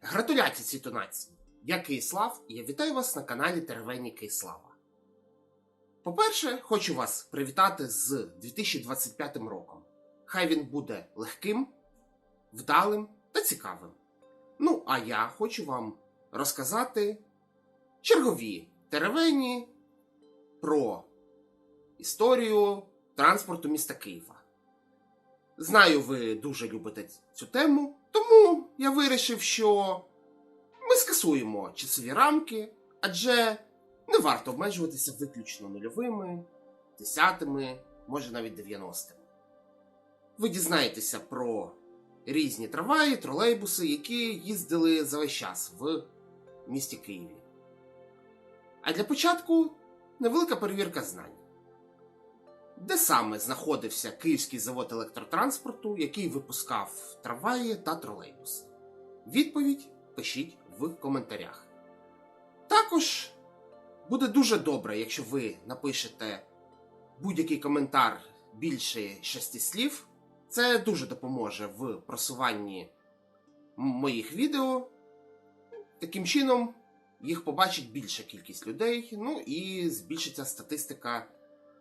Гратуляції світонації! Я Киїслав і я вітаю вас на каналі Теревені Киїслава. По-перше, хочу вас привітати з 2025 роком. Хай він буде легким, вдалим та цікавим. Ну, а я хочу вам розказати чергові теревені про історію транспорту міста Києва. Знаю, ви дуже любите цю тему, тому я вирішив, що ми скасуємо часові рамки, адже не варто обмежуватися виключно нульовими, десятими, може навіть 90-ми. Ви дізнаєтеся про різні трамваї, тролейбуси, які їздили за весь час в місті Києві. А для початку невелика перевірка знань. Де саме знаходився Київський завод електротранспорту, який випускав трамваї та тролейбуси? Відповідь пишіть в коментарях. Також буде дуже добре, якщо ви напишете будь-який коментар більше шести слів. Це дуже допоможе в просуванні моїх відео. Таким чином, їх побачить більша кількість людей, ну і збільшиться статистика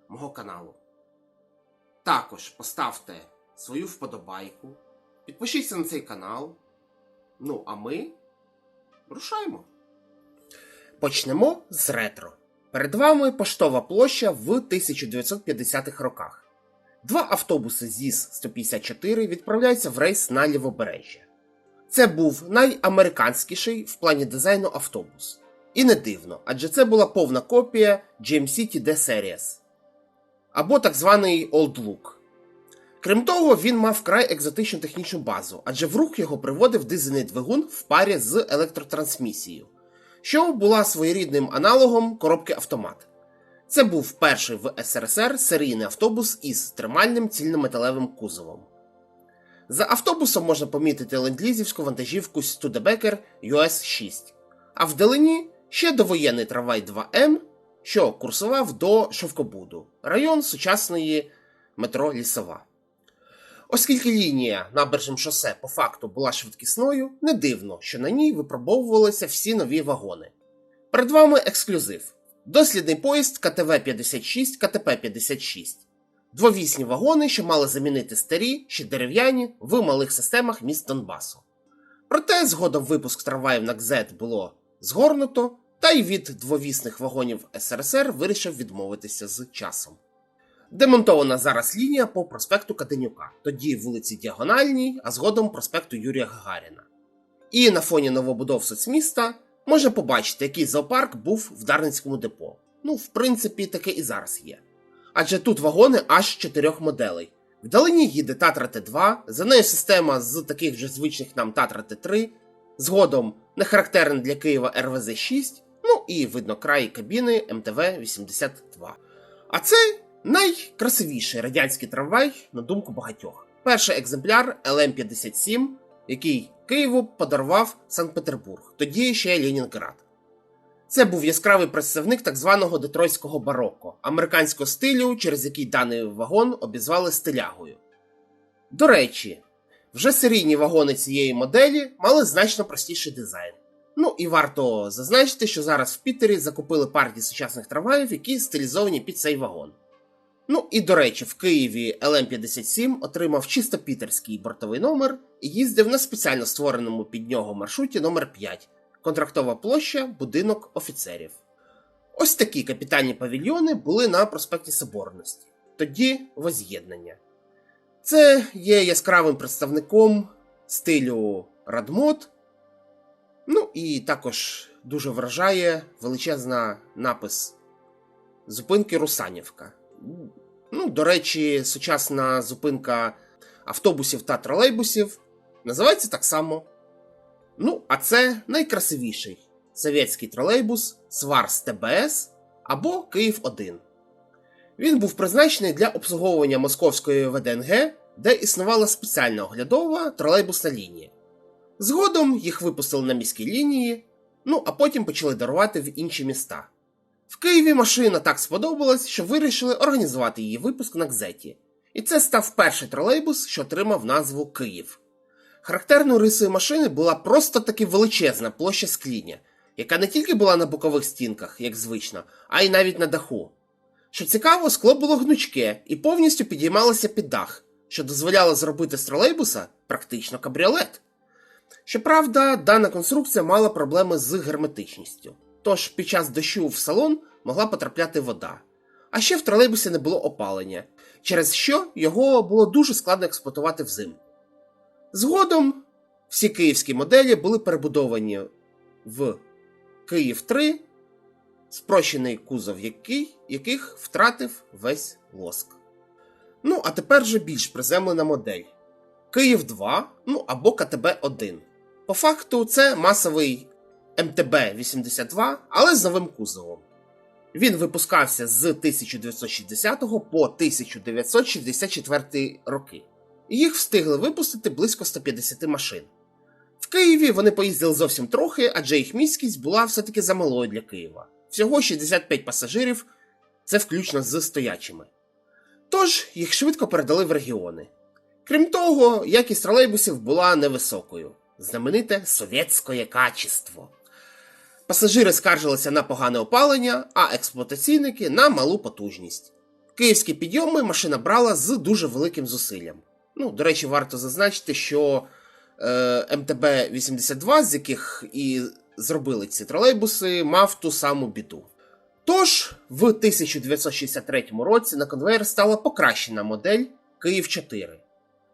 мого каналу. Також поставте свою вподобайку, підпишіться на цей канал. Ну, а ми рушаємо. Почнемо з ретро. Перед вами поштова площа в 1950-х роках. Два автобуси ЗІС 154 відправляються в рейс на лівобережжя. Це був найамериканськіший в плані дизайну автобус. І не дивно, адже це була повна копія GMC TD Series або так званий Old Look. Крім того, він мав вкрай екзотичну технічну базу, адже в рух його приводив дизельний двигун в парі з електротрансмісією, що була своєрідним аналогом коробки автомат. Це був перший в СРСР серійний автобус із тримальним цільнометалевим кузовом. За автобусом можна помітити лендлізівську вантажівку Studebaker US-6, а вдалині ще довоєнний трамвай 2М, що курсував до Шовкобуду, район сучасної метро Лісова. Оскільки лінія набережним шосе по факту була швидкісною, не дивно, що на ній випробовувалися всі нові вагони. Перед вами ексклюзив: дослідний поїзд КТВ-56, КТП-56. Двовісні вагони, що мали замінити старі, ще дерев'яні в малих системах міст Донбасу. Проте згодом випуск трамваїв на КЗЕТ було згорнуто, та й від двовісних вагонів СРСР вирішив відмовитися з часом. Демонтована зараз лінія по проспекту Каденюка, тоді вулиці Діагональній, а згодом проспекту Юрія Гагаріна. І на фоні новобудов соцміста можна побачити, який зоопарк був в Дарницькому депо. Ну, в принципі, таке і зараз є. Адже тут вагони аж чотирьох моделей. Вдалині їде Татра Т2, за нею система з таких же звичних нам Татра Т3, згодом не характерний для Києва РВЗ-6, ну і видно краї кабіни МТВ-82. А це найкрасивіший радянський трамвай, на думку багатьох. Перший екземпляр ЛМ-57, який Києву подарував Санкт-Петербург, тоді ще Ленінград. Це був яскравий представник так званого детройтського бароко, американського стилю, через який даний вагон обізвали стилягою. До речі, вже серійні вагони цієї моделі мали значно простіший дизайн. Ну і варто зазначити, що зараз в Пітері закупили партії сучасних трамваїв, які стилізовані під цей вагон. Ну і до речі, в Києві ЛМ-57 отримав чисто пітерський бортовий номер і їздив на спеціально створеному під нього маршруті номер 5 контрактова площа, будинок офіцерів. Ось такі капітальні павільйони були на проспекті Соборності, тоді воз'єднання. Це є яскравим представником стилю Радмод. Ну і також дуже вражає величезна напис зупинки Русанівка. Ну, до речі, сучасна зупинка автобусів та тролейбусів називається так само. Ну, а це найкрасивіший совєтський тролейбус Сварс ТБС або Київ 1. Він був призначений для обслуговування московської ВДНГ, де існувала спеціальна оглядова тролейбусна лінія. Згодом їх випустили на міській лінії, ну а потім почали дарувати в інші міста. В Києві машина так сподобалась, що вирішили організувати її випуск на Кзеті. І це став перший тролейбус, що отримав назву Київ. Характерною рисою машини була просто таки величезна площа скління, яка не тільки була на бокових стінках, як звично, а й навіть на даху. Що цікаво, скло було гнучке і повністю підіймалося під дах, що дозволяло зробити з тролейбуса практично кабріолет. Щоправда, дана конструкція мала проблеми з герметичністю, тож під час дощу в салон могла потрапляти вода. А ще в тролейбусі не було опалення, через що його було дуже складно експлуатувати взимку. Згодом всі київські моделі були перебудовані в Київ 3, спрощений кузов який, яких втратив весь лоск. Ну, а тепер же більш приземлена модель. Київ 2, ну або КТБ 1. По факту, це масовий МТБ-82, але з новим кузовом. Він випускався з 1960 по 1964 роки. Їх встигли випустити близько 150 машин. В Києві вони поїздили зовсім трохи, адже їх міськість була все-таки замалою для Києва. Всього 65 пасажирів, це включно з стоячими. Тож їх швидко передали в регіони. Крім того, якість тролейбусів була невисокою. Знамените совєтське качество. Пасажири скаржилися на погане опалення, а експлуатаційники на малу потужність. Київські підйоми машина брала з дуже великим зусиллям. Ну, до речі, варто зазначити, що е, МТБ-82, з яких і зробили ці тролейбуси, мав ту саму біду. Тож, в 1963 році на конвейер стала покращена модель Київ 4.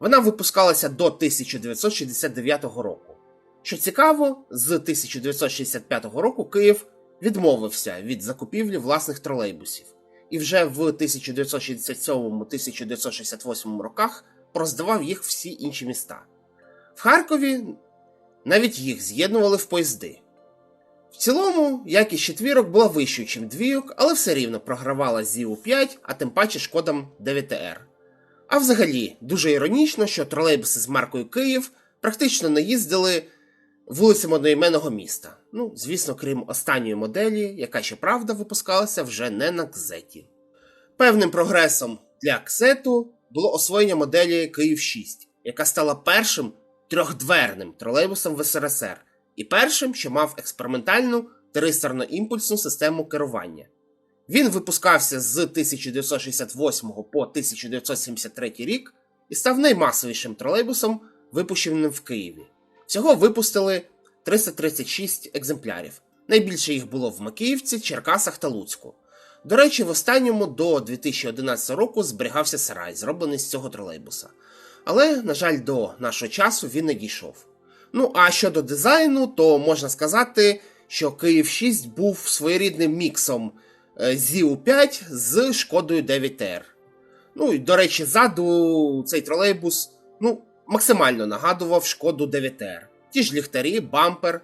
Вона випускалася до 1969 року. Що цікаво, з 1965 року Київ відмовився від закупівлі власних тролейбусів і вже в 1967-1968 роках роздавав їх всі інші міста. В Харкові навіть їх з'єднували в поїзди. В цілому, якість четвірок була вищою, ніж двійок, але все рівно програвала зіу 5, а тим паче шкодам 9ТР. А взагалі, дуже іронічно, що тролейбуси з маркою Київ практично не їздили вулицями одноіменного міста. Ну, звісно, крім останньої моделі, яка щоправда випускалася вже не на кзеті. Певним прогресом для ксету було освоєння моделі Київ 6, яка стала першим трьохдверним тролейбусом в СРСР і першим, що мав експериментальну тристорно-імпульсну систему керування. Він випускався з 1968 по 1973 рік і став наймасовішим тролейбусом, випущеним в Києві. Всього випустили 336 екземплярів. Найбільше їх було в Макіївці, Черкасах та Луцьку. До речі, в останньому до 2011 року зберігався сарай, зроблений з цього тролейбуса. Але, на жаль, до нашого часу він не дійшов. Ну а щодо дизайну, то можна сказати, що Київ 6 був своєрідним міксом зіу 5 з шкодою 9ТР. Ну і до речі, ззаду цей тролейбус ну, максимально нагадував шкоду 9ТР. Ті ж ліхтарі, бампер.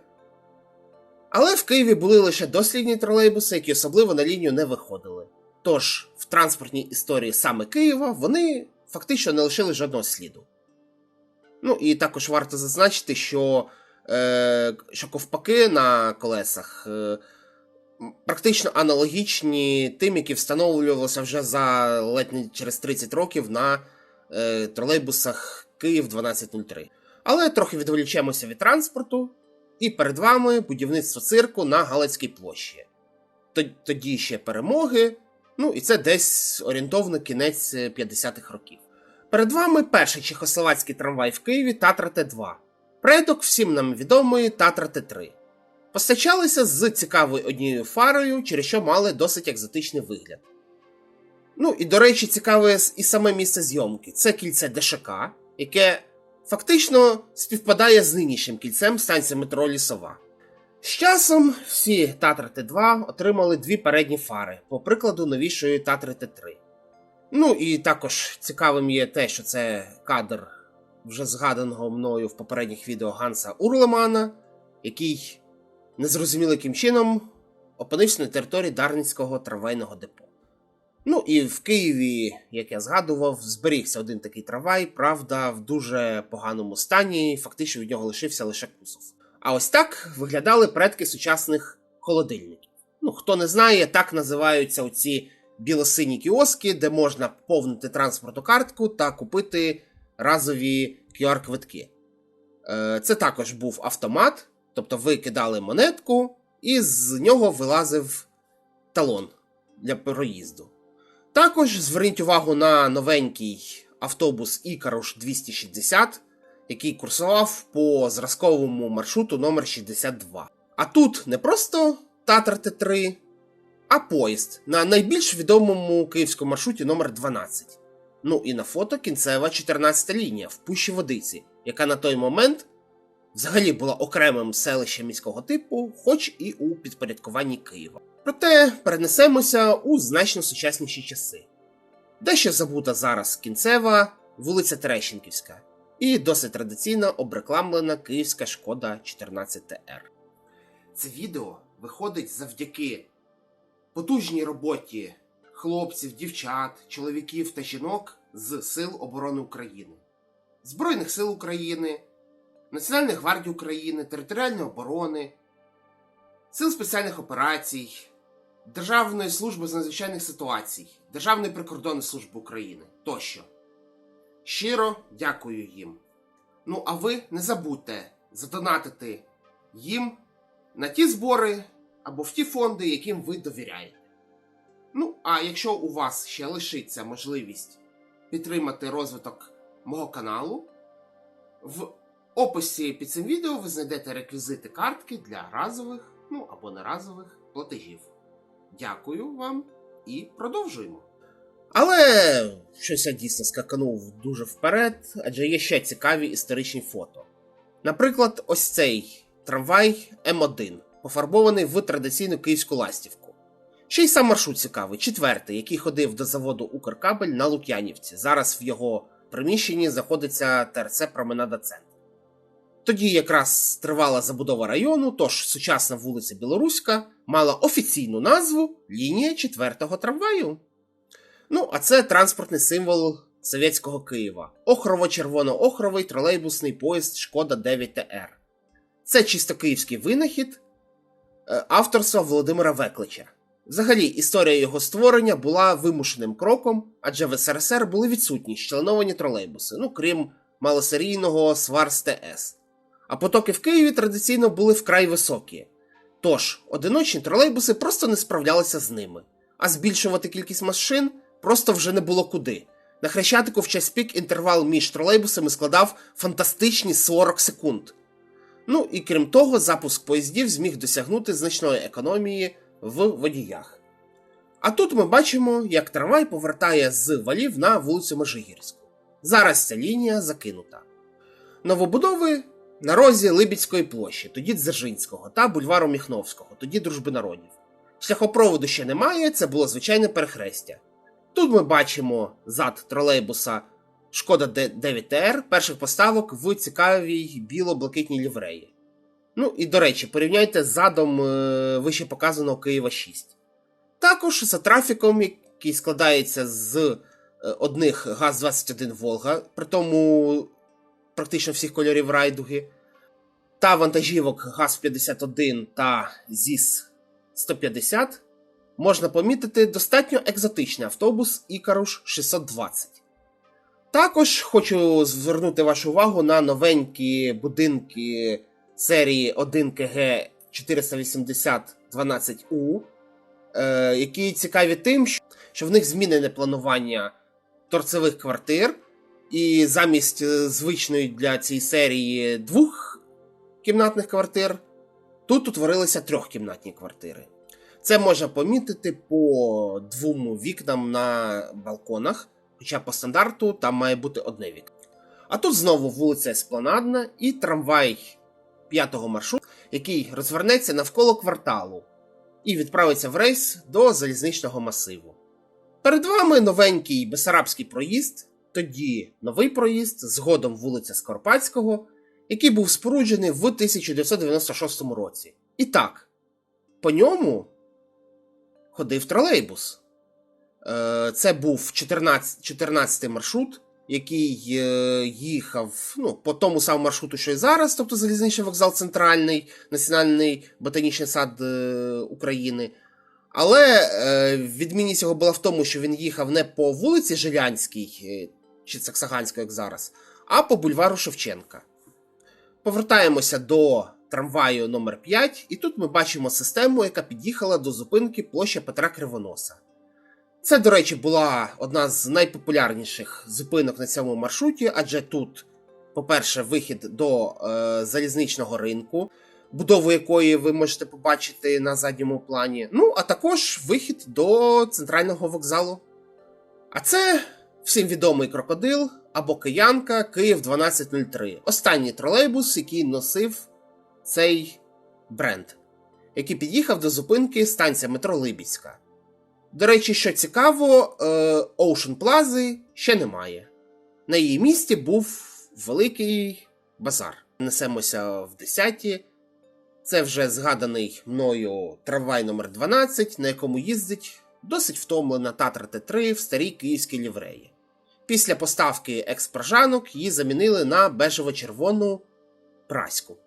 Але в Києві були лише дослідні тролейбуси, які особливо на лінію не виходили. Тож в транспортній історії саме Києва вони фактично не лишили жодного сліду. Ну і також варто зазначити, що е, що ковпаки на колесах е, практично аналогічні тим, які встановлювалися вже за ледь не через 30 років на е, тролейбусах Київ 1203. Але трохи відволічемося від транспорту, і перед вами будівництво цирку на Галицькій площі. Тоді ще перемоги, ну і це десь орієнтовно кінець 50-х років. Перед вами перший чехословацький трамвай в Києві Татра Т2, предок всім нам відомої Татра Т3. Постачалися з цікавою однією фарою, через що мали досить екзотичний вигляд. Ну і, до речі, цікаве і саме місце зйомки це кільце ДШК, яке фактично співпадає з нинішнім кільцем станції метро Лісова. З часом всі Татра Т2 отримали дві передні фари, по прикладу новішої Татри Т3. Ну і також цікавим є те, що це кадр вже згаданого мною в попередніх відео Ганса Урлемана, який незрозуміло яким чином опинився на території Дарницького трамвайного депо. Ну і в Києві, як я згадував, зберігся один такий трамвай, правда, в дуже поганому стані, фактично від нього лишився лише кузов. А ось так виглядали предки сучасних холодильників. Ну, хто не знає, так називаються оці білосині кіоски, де можна повнити транспортну картку та купити разові QR-квитки. Е, Це також був автомат, тобто ви кидали монетку, і з нього вилазив талон для проїзду. Також зверніть увагу на новенький автобус Ікаруш 260, який курсував по зразковому маршруту номер 62. А тут не просто Татар Т3, а поїзд на найбільш відомому київському маршруті номер 12. Ну і на фото кінцева 14 лінія в Пущі Водиці, яка на той момент взагалі була окремим селищем міського типу, хоч і у підпорядкуванні Києва. Проте перенесемося у значно сучасніші часи. Дещо забута зараз кінцева вулиця Терещенківська і досить традиційно обрекламлена київська шкода 14ТР. Це відео виходить завдяки потужній роботі хлопців, дівчат, чоловіків та жінок з Сил оборони України, Збройних сил України, Національної гвардії України, Територіальної оборони, Сил спеціальних операцій, Державної служби з надзвичайних ситуацій, Державної прикордонної служби України тощо. Щиро дякую їм. Ну, а ви не забудьте задонатити їм на ті збори або в ті фонди, яким ви довіряєте. Ну, а якщо у вас ще лишиться можливість підтримати розвиток мого каналу, в описі під цим відео ви знайдете реквізити картки для разових, ну або неразових платежів. Дякую вам і продовжуємо. Але щось я дійсно скаканув дуже вперед, адже є ще цікаві історичні фото. Наприклад, ось цей трамвай М1, пофарбований в традиційну київську ластівку. Ще й сам маршрут цікавий, четвертий, який ходив до заводу Укркабель на Лук'янівці. Зараз в його приміщенні знаходиться ТРЦ Променада Центр. Тоді якраз тривала забудова району, тож сучасна вулиця Білоруська мала офіційну назву Лінія 4-го трамваю. Ну, а це транспортний символ совєтського Києва. Охрово-червоно-охровий тролейбусний поїзд Шкода 9ТР. Це чисто київський винахід е, авторства Володимира Веклича. Взагалі, історія його створення була вимушеним кроком, адже в СРСР були відсутні щеленовані тролейбуси, ну крім малосерійного Сварс ТС. А потоки в Києві традиційно були вкрай високі. Тож, одиночні тролейбуси просто не справлялися з ними, а збільшувати кількість машин просто вже не було куди. На хрещатику в час пік інтервал між тролейбусами складав фантастичні 40 секунд. Ну і крім того, запуск поїздів зміг досягнути значної економії в водіях. А тут ми бачимо, як трамвай повертає з валів на вулицю Межигірську. Зараз ця лінія закинута. Новобудови на розі Либідської площі, тоді Дзержинського та бульвару Міхновського, тоді Дружби народів. Шляхопроводу ще немає, це було звичайне перехрестя. Тут ми бачимо зад тролейбуса Шкода 9ТР перших поставок в цікавій біло-блакитній лівреї. Ну і до речі, порівняйте з задом е, вище показаного Києва 6. Також за трафіком, який складається з е, одних ГАЗ-21 Волга, при тому практично всіх кольорів райдуги, та вантажівок ГАЗ-51 та ЗІС-150, можна помітити достатньо екзотичний автобус Ікаруш 620. Також хочу звернути вашу увагу на новенькі будинки серії 1 КГ 480 12У, е, які цікаві тим, що в них змінене планування торцевих квартир, і замість е, звичної для цієї серії двох кімнатних квартир, тут утворилися трьохкімнатні квартири. Це можна помітити по двом вікнам на балконах, хоча по стандарту там має бути одне вікно. А тут знову вулиця Еспланадна і трамвай п'ятого маршруту, який розвернеться навколо кварталу і відправиться в рейс до залізничного масиву. Перед вами новенький Бесарабський проїзд, тоді новий проїзд, згодом вулиця Скоропадського, який був споруджений в 1996 році. І так, по ньому ходив тролейбус. Е, Це був 14 14 маршрут, який е, їхав ну, по тому самому маршруту, що і зараз, тобто залізничний вокзал Центральний, Національний ботанічний сад е, України. Але відмінність його була в тому, що він їхав не по вулиці Жилянській, чи Саксаганської, як зараз, а по бульвару Шевченка. Повертаємося до трамваю номер 5 і тут ми бачимо систему, яка під'їхала до зупинки площа Петра Кривоноса. Це, до речі, була одна з найпопулярніших зупинок на цьому маршруті, адже тут, по-перше, вихід до е, залізничного ринку, будову якої ви можете побачити на задньому плані. Ну, а також вихід до центрального вокзалу. А це всім відомий крокодил або киянка Київ 1203. Останній тролейбус, який носив цей бренд, який під'їхав до зупинки станція метро Либідська. До речі, що цікаво, е, Ocean Plaza ще немає. На її місці був великий базар. Несемося в 10-ті. Це вже згаданий мною трамвай номер 12 на якому їздить досить втомлена Татра Т3 в старій київській лівреї. Після поставки експражанок її замінили на бежево-червону праську.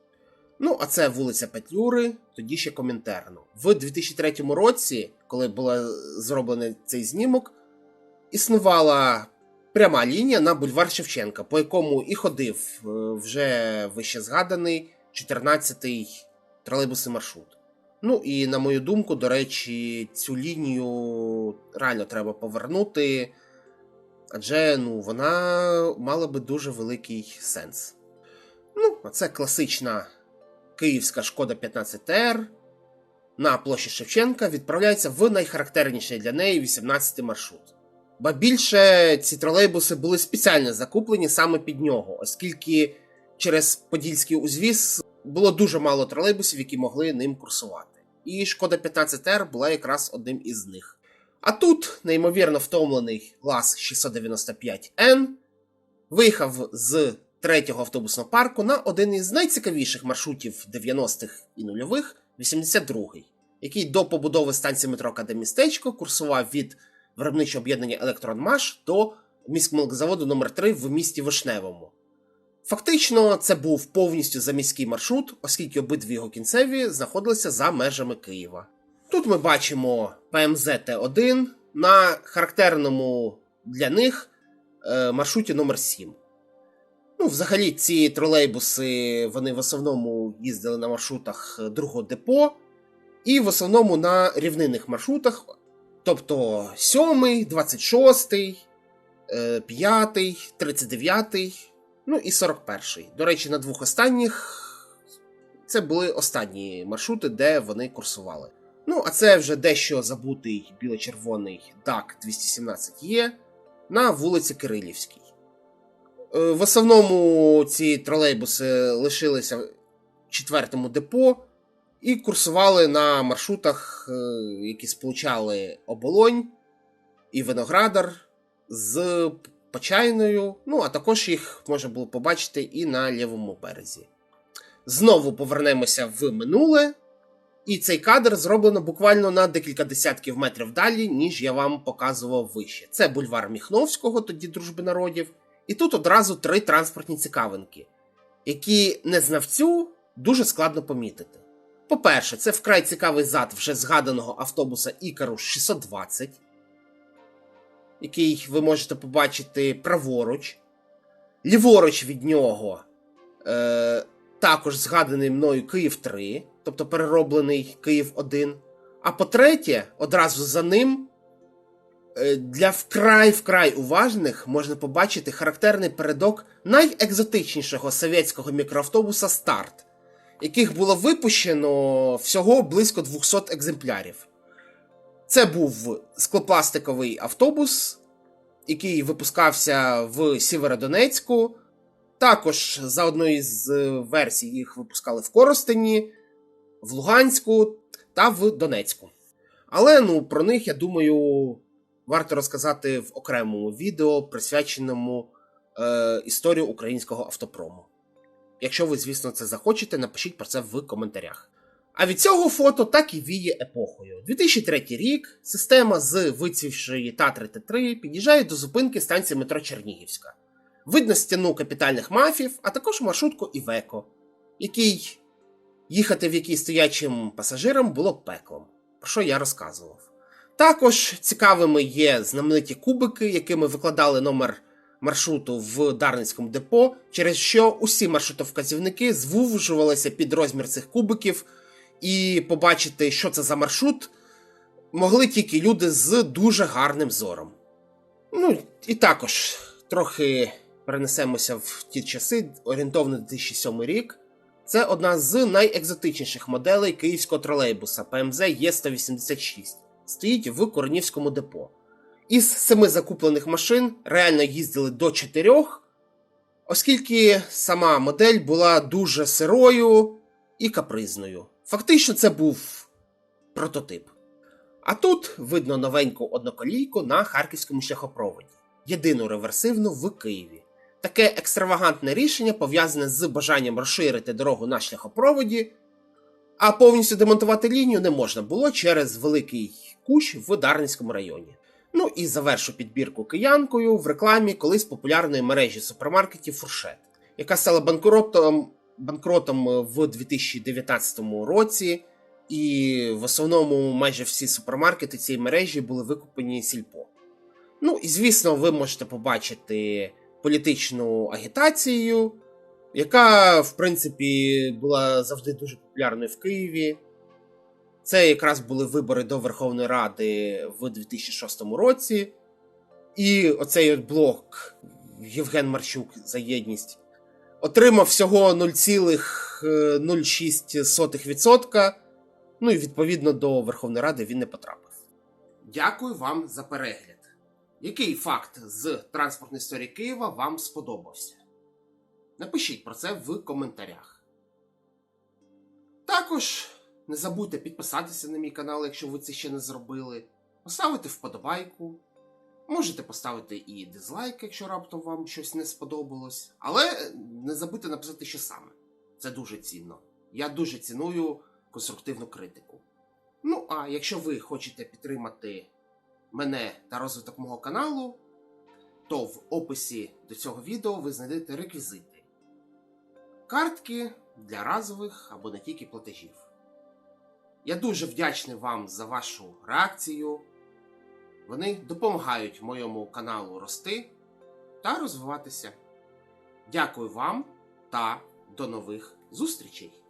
Ну, а це вулиця Петлюри, тоді ще Комінтерну. В 2003 році, коли був зроблений цей знімок, існувала пряма лінія на бульвар Шевченка, по якому і ходив е, вже вище згаданий 14-й тролейбусний маршрут. Ну і на мою думку, до речі, цю лінію реально треба повернути, адже ну, вона мала би дуже великий сенс. Ну, а це класична київська шкода 15Р. На площі Шевченка відправляється в найхарактерніший для неї 18 маршрут. Ба більше ці тролейбуси були спеціально закуплені саме під нього, оскільки через Подільський узвіз було дуже мало тролейбусів, які могли ним курсувати. І шкода 15Р була якраз одним із них. А тут, неймовірно втомлений ЛАЗ 695N виїхав з третього автобусного парку на один із найцікавіших маршрутів 90-х і нульових 82-й, який до побудови станції метро Академістечко курсував від виробничого об'єднання Електронмаш до міськмолкзаводу номер 3 в місті Вишневому. Фактично, це був повністю заміський маршрут, оскільки обидві його кінцеві знаходилися за межами Києва. Тут ми бачимо ПМЗ Т1 на характерному для них е, маршруті номер 7 Ну, взагалі, ці тролейбуси вони в основному їздили на маршрутах другого депо, і в основному на рівнинних маршрутах, тобто 7, 26, 5, 39, ну і 41. До речі, на двох останніх це були останні маршрути, де вони курсували. Ну, а це вже дещо забутий біло-червоний ДАК 217 є на вулиці Кирилівській. Е, В основному ці тролейбуси лишилися в четвертому депо і курсували на маршрутах, е, які сполучали оболонь і Виноградар з Почайною. Ну, а також їх можна було побачити і на лівому березі. Знову повернемося в минуле. І цей кадр зроблено буквально на декілька десятків метрів далі, ніж я вам показував вище. Це бульвар Міхновського, тоді дружби народів. І тут одразу три транспортні цікавинки, які незнавцю дуже складно помітити. По-перше, це вкрай цікавий зад вже згаданого автобуса Ікару 620, який ви можете побачити праворуч. Ліворуч від нього е, також згаданий мною Київ 3, тобто перероблений Київ 1. А по-третє, одразу за ним Е, Для вкрай-вкрай уважних можна побачити характерний передок найекзотичнішого совєтського мікроавтобуса Старт, яких було випущено всього близько 200 екземплярів. Це був склопластиковий автобус, який випускався в Сєвєродонецьку. Також за одною з версій їх випускали в Коростені, в Луганську та в Донецьку. Але ну, про них, я думаю, варто розказати в окремому відео, присвяченому е, історії українського автопрому. Якщо ви, звісно, це захочете, напишіть про це в коментарях. А від цього фото так і віє епохою. 2003 рік система з вицвівшої Татри Т3 під'їжджає до зупинки станції метро Чернігівська. Видно стіну капітальних мафів, а також маршрутку Івеко, який їхати в якій стоячим пасажирам було пеклом, про що я розказував. Також цікавими є знамениті кубики, якими викладали номер маршруту в Дарницькому депо, через що усі маршрутовказівники звужувалися під розмір цих кубиків, і побачити, що це за маршрут, могли тільки люди з дуже гарним зором. Ну, і також трохи перенесемося в ті часи, орієнтовно 2007 рік. Це одна з найекзотичніших моделей київського тролейбуса ПМЗ Є186. Стоїть в Корнівському депо. Із семи закуплених машин реально їздили до чотирьох, оскільки сама модель була дуже сирою і капризною. Фактично, це був прототип. А тут видно новеньку одноколійку на харківському шляхопроводі, єдину реверсивну в Києві. Таке екстравагантне рішення пов'язане з бажанням розширити дорогу на шляхопроводі, а повністю демонтувати лінію не можна було через великий кущ в Дарницькому районі. Ну і завершу підбірку киянкою в рекламі колись популярної мережі супермаркетів Фуршет, яка стала банкротом, банкротом в 2019 році, і в основному майже всі супермаркети цієї мережі були викуплені сільпо. Ну і звісно, ви можете побачити політичну агітацію, яка, в принципі, була завжди дуже популярною в Києві. Це якраз були вибори до Верховної Ради в 2006 році. І оцей от блок Євген Марчук за єдність отримав всього 0,06%. Ну і відповідно до Верховної Ради він не потрапив. Дякую вам за перегляд. Який факт з транспортної історії Києва вам сподобався? Напишіть про це в коментарях. Також не забудьте підписатися на мій канал, якщо ви це ще не зробили, поставити вподобайку. Можете поставити і дизлайк, якщо раптом вам щось не сподобалось. Але не забудьте написати, що саме. Це дуже цінно. Я дуже ціную конструктивну критику. Ну, а якщо ви хочете підтримати мене та розвиток мого каналу, то в описі до цього відео ви знайдете реквізити. Картки для разових або не тільки платежів. Я дуже вдячний вам за вашу реакцію. Вони допомагають моєму каналу рости та розвиватися. Дякую вам та до нових зустрічей!